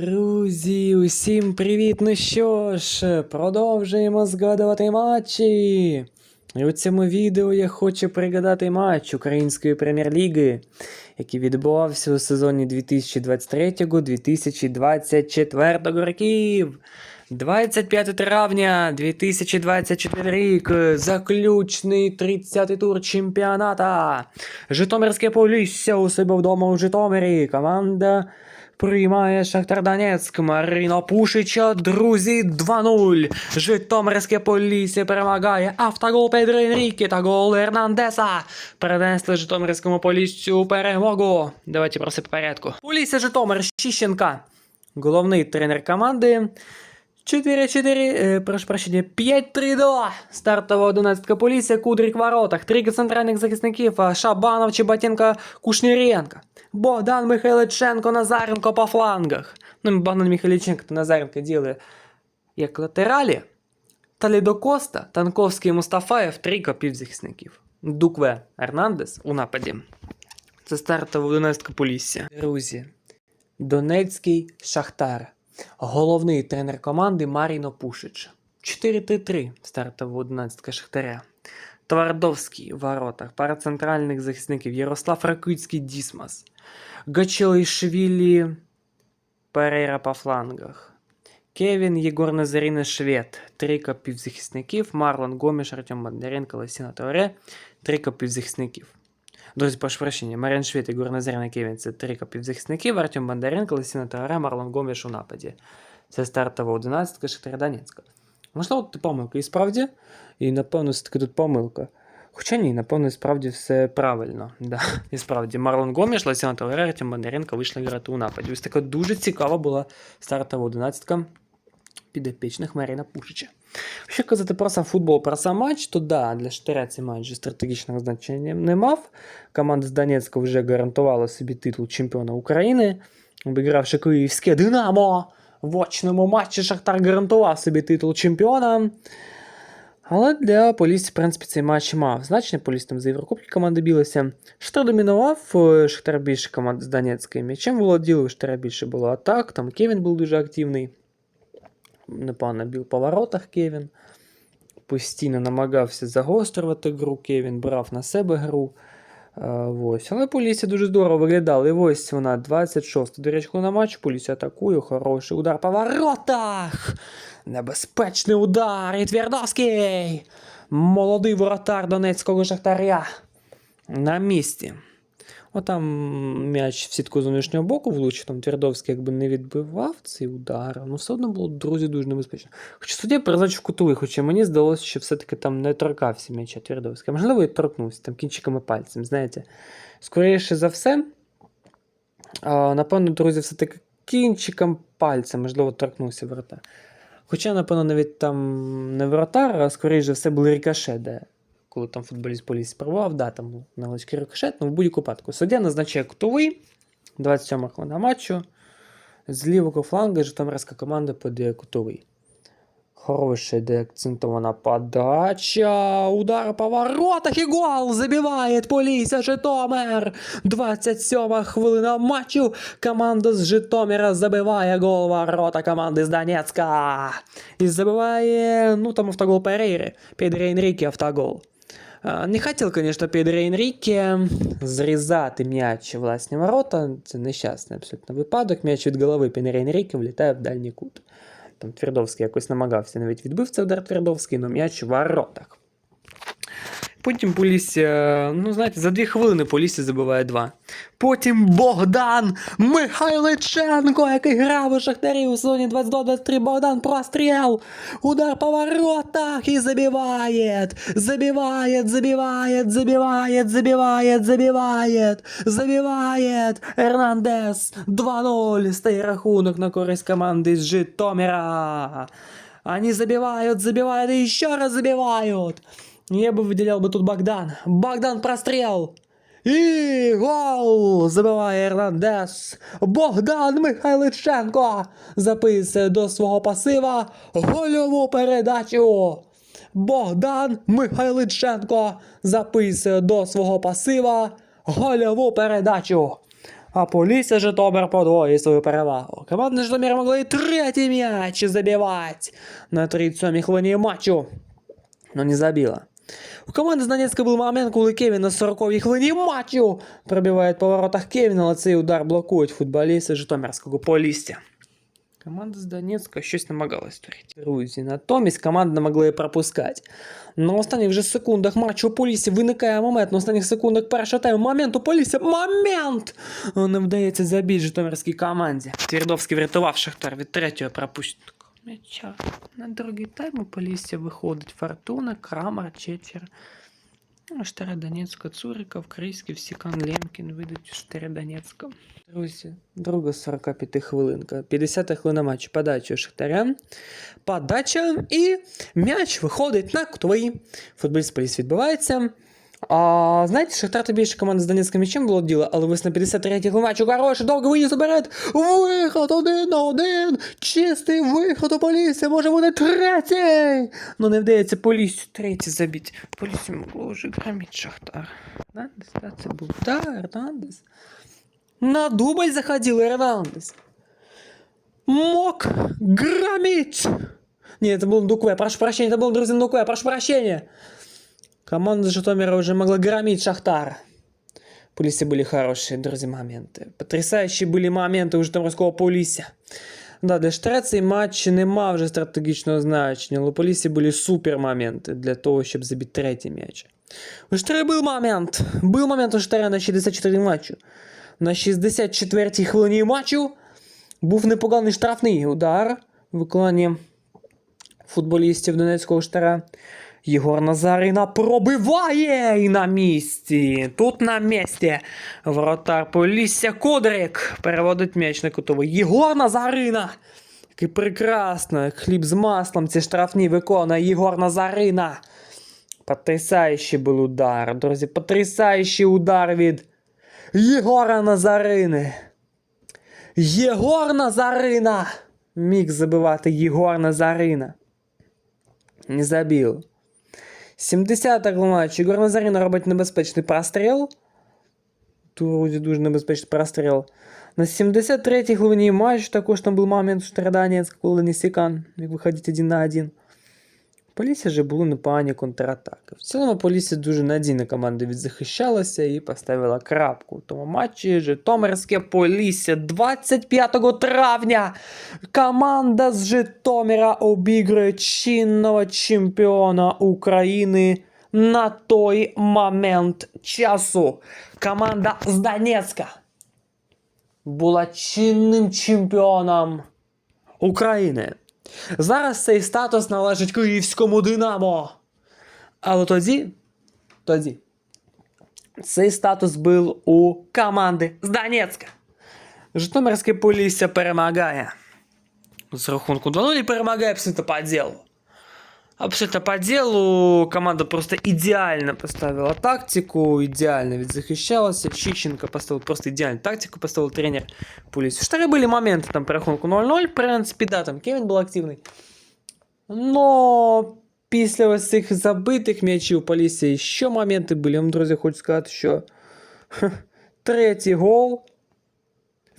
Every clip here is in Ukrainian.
Друзі, усім привіт! Ну що ж, продовжуємо згадувати матчі. І у цьому відео я хочу пригадати матч Української прем'єр-ліги, який відбувався у сезоні 2023-2024 років. 25 травня 2024 рік. Заключний 30-й тур чемпіоната. Житомирське Полісся у себе вдома у Житомирі. Команда приймає Шахтар Донецьк. Маріна Пушича. Друзі 2-0. Житомирське Полісся перемагає. Автогол Педро Енріке та гол Ернандеса. Перенесли Житомирському Поліссю перемогу. Давайте просто по порядку. Полісся Житомир Щищенка. Головний тренер команди. 4-4, е, прошу прощення, 5-3-2. Стартова 11 Полісся, Кудрик в воротах. Три центральних захисників, а Шабанов, Чеботенко, Кушніренко. Богдан Михайличенко, Назаренко по флангах. Ну, Богдан Михайличенко та Назаренко діли як латералі. Талідо Коста, Танковський і Мустафаєв, три півзахисників. Дукве Ернандес у нападі. Це стартова 11 Полісся. Друзі, Донецький Шахтар. Головний тренер команди Маріно Пушич. 4-3-3 стартова 11 Шахтаря. Твардовський в воротах, пара центральних захисників Ярослав Ракицький Дісмас. Гачелишвілі Перейра по флангах. Кевін Єгор Назаріна Швед. Трійка півзахисників. Марлон Гоміш, Артем Бондаренко, Лосіна Торе. Трійка півзахисників. Друзі, прошу прощення, Маріан Швед, Ігор Назаріна Кевін це трійка півзахисників, Артем Бондаренко, Лосіна Торе, Марлон Гоміш у нападі. Це стартова 11 Шахтаря Донецька. Можливо, тут помилка і справді, і напевно все-таки тут помилка. Хоча ні, напевно, і справді все правильно. Да. І справді, Марлон Гоміш, Лосіна Торе, Артем Бондаренко вийшли грати у нападі. Ось така дуже цікава була стартова 11 підопічних Маріна Пушича. Якщо казати про сам футбол, про сам матч, то да, для Штиря цей матч стратегічного значення не мав. Команда з Донецька вже гарантувала собі титул чемпіона України, обігравши київське Динамо. В очному матчі Шахтар гарантував собі титул чемпіона. Але для Полісся, в принципі, цей матч мав значення. Поліс там за Єврокубки команди білися. Шахтар домінував, е, Шахтар більше команда з Донецька м'ячем володіли, у більше було атак, там Кевін був дуже активний. Непогано бив по воротах Кевін. Постійно намагався загострювати гру. Кевін брав на себе гру. Ось. Але Полісся дуже здорово виглядала. І ось вона 26 до речі, на матч. Полісся атакує. Хороший удар по воротах. Небезпечний удар. І Твірдовський. Молодий воротар Донецького Шахтаря. На місці. Отам м'яч в сітку з зовнішнього боку влучив, там Твердовський якби не відбивав цей удар, ну все одно було, друзі, дуже небезпечно. Хоча суддя призначив кутовий, хоча мені здалося, що все-таки там не торкався м'яча Твердовський. Можливо, і торкнувся там кінчиками пальцем, знаєте. Скоріше за все, а, напевно, друзі, все-таки кінчиком пальця, можливо, торкнувся вратар. Хоча, напевно, навіть там не вратар, а скоріше за все були рикошет, де коли там футболіст поліс спробував, да, там був невеличкий рикошет, ну в будь-якому випадку. Суддя назначає кутовий, 27 хвилина матчу. З лівого фланга Житомирська команда подає кутовий. Хорошая деакцентована подача. Удар по воротах і гол забиває Полісся Житомир. 27 хвилина матчу. Команда з Житомира забиває гол ворота команди з Донецька. І забиває, ну там автогол Перейри. Педро Енріке автогол. А, Не хотів, звісно, Педро Енріке зрізати м'яч у власні ворота. Це нещасний абсолютно випадок. М'яч від голови Педро Енріке влітає в дальній кут. Там Твердовський якось намагався навіть відбив цей удар Твердовський, але м'яч в воротах. Потім Полісся, ну знаєте, за дві хвилини Полісся забиває два. Потім Богдан Михайличенко, який грав у Шахтарі у сезоні 22-23. Богдан простріл. Удар по воротах і забиває. Забиває, забиває, забиває, забиває, забиває. Забиває. Ернандес 2-0. Стає рахунок на користь команди з Житомира. Они забивают, забивают и еще раз забивают. Я бы выделял бы тут Богдан. Богдан прострел. І гол забиває Ернандес. Богдан Михайличенко записує до свого пасива гольову передачу. Богдан Михайличенко записує до свого пасива гольову передачу. А Полісся Житомир подвоїть свою перевагу. Команда Житомир могла і третій м'яч забивати на 37-й хвилині матчу. Но не забила. У команди з Донецька був момент, коли Кевін на 40-й хвилині матчу пробиває по воротах Кевіна, але цей удар блокують футболісти Житомирського Полісся. Команда з Донецька щось намагалась створити. Друзі, натомість команда могла і пропускати. На останніх вже секундах матчу у Полісі виникає момент. На останніх секундах першого тайму. Момент у Полісі. Момент! Не вдається забити Житомирській команді. Твірдовський врятував Шахтар від третього пропущеного М'яча. На другий тайм у Полісся виходить Фортуна, Крамар, Чечер. Ну, Штара Донецька, Цуриков, Крийський, Сікан, Лемкін вийдуть Штара Донецька. Друзі, друга 45 хвилинка. 50 хвилина матчу. Подача Шахтаря. Подача і м'яч виходить на кутовий. Футболіст Поліс відбувається. А знаєте, Шахтар то більше команда з Донецьким м'ячем було діло, але ось на 53-й матчу хороший, довго виніс уперед. Виход один на один. Чистий виход у Полісся, може бути третій. Ну не вдається Поліссю третій забити. Поліссю могло вже громити Шахтар. Ернандес, да, це був. Да, Ернандес. На дубль заходил Эрнандес. Мог громить. Нет, это был Дукве. Прошу прощения, это был, друзья, Дукве. Прошу прощения. Команда Житомира уже могла громить Шахтар. Полисе были хорошие, друзья, моменты. Потрясающие были моменты у Житомирського Полісся. Да, для Штара цей матч не мав вже стратегічного значення, але у Полісі були супер моменти для того, щоб забити третій м'яч. У Штара був момент. Був момент у Штара на 64 матчу. На 64-й хвилині матчу був непоганий штрафний удар в виконанні футболістів Донецького штара. Єгор Назарина пробиває і на місці. Тут на місці. Вратар Полісся Кудрик переводить м'яч на кутовий. Єгор Назарина! Який прекрасно, хліб з маслом ці штрафні виконує Єгор Назарина. Потрясаючий був удар, друзі, потрясаючий удар від Єгора Назарини. Єгор Назарина! Міг забивати Єгор Назарина. Не забив. 70-та матч. Єгор Назарина робить небезпечний простріл. Друзі, дуже небезпечний простріл. На 73-й хвилині матч також там був момент Штрадонецьк, коли Несікан як виходить один на один. Полісся же були непогані контратаки. В цілому Полісся дуже надійно команда відзахищалася і поставила крапку. В тому матчі Житомирське Полісся 25 травня. Команда з Житомира обігрує чинного чемпіона України на той момент часу. Команда з Донецька була чинним чемпіоном України. Зараз цей статус належить київському Динамо. Але тоді, тоді, цей статус був у команди з Донецька. Житомирське Полісся перемагає. З рахунку 2-0 перемагає абсолютно по ділу. Абсолютно по ділу команда просто ідеально поставила тактику, ідеально відзахищалася. Чищенко поставив просто ідеальну тактику, поставив тренер Полісся. Штари були моменти там по рахунку 0-0, в принципі, да, там Кевін був активний. Но після ось цих забитих м'ячів Полісся ще моменти були. Я вам, друзі, хочу сказати, що хе, третій гол.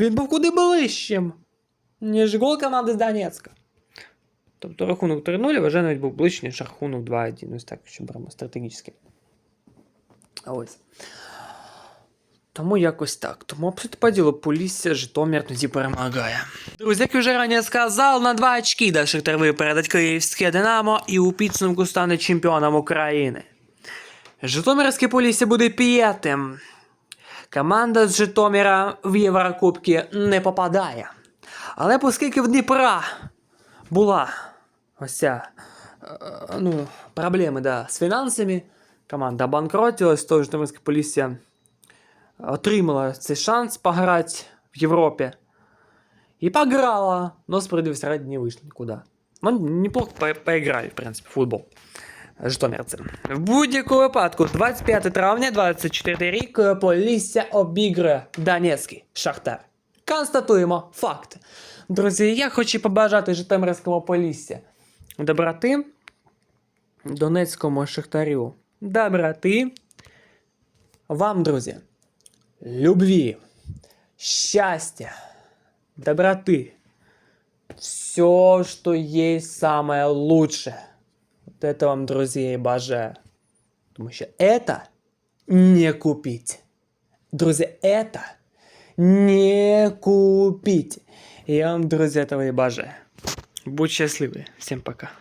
Він був куди ближчим, ніж гол команди з Донецька. Тобто рахунок 3-0 вже навіть був ближче, ніж рахунок 2-1. Ось так, що беремо стратегічно. Ось. Тому якось так. Тому абсолютно по ділу Полісся Житомир тоді перемагає. Друзі, як я вже раніше сказав, на 2 очки да Шахтар випередить київське Динамо і у підсумку стане чемпіоном України. Житомирське Полісся буде п'ятим. Команда з Житомира в Єврокубки не попадає. Але оскільки в Дніпра була ось ця е, ну, проблеми да, з фінансами, команда обанкротилась, то Житомирське Полісся отримала цей шанс пограти в Європі. І пограла, но справедливості раді не вийшло нікуди. Ну, неплохо по- поіграли, в принципі, футбол. Житомирці. В будь-якому випадку, 25 травня, 24 рік, Полісся обігрує Донецький Шахтар. Констатуємо факт. Друзі, я хочу побажати Житомирському Полісся доброти Донецькому Шахтарю. Доброти. Вам, друзі, любві, счастья, доброты, все, что есть самое лучшее. Вот это вам, друзья, и бажаю. Тому що это не купить. Друзья, это не купить. Я вам, друзья, этого и бажаю. Будь счастливы. Всем пока.